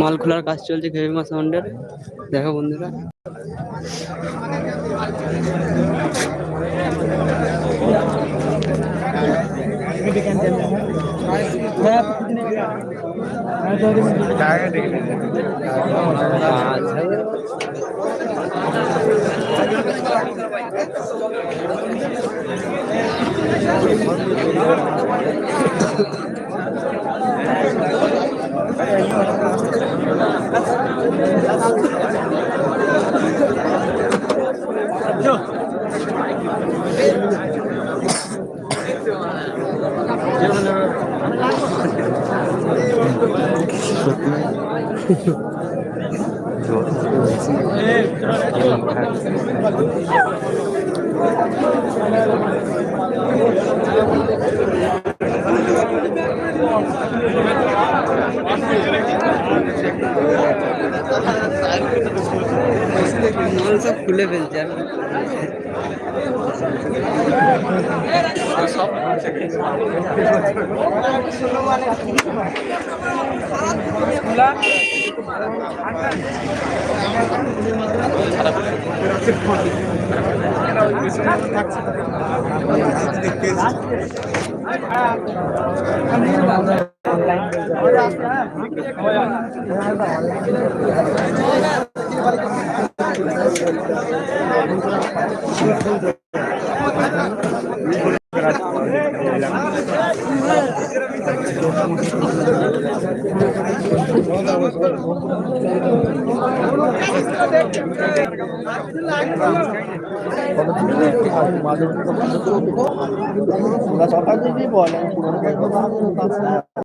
মাল খোলার কাজ চলছে খেবিমা সাউন্ডের দেখো বন্ধুরা। মাল সব খুলে ফেলছে আর ওরা সরকার যদি বলে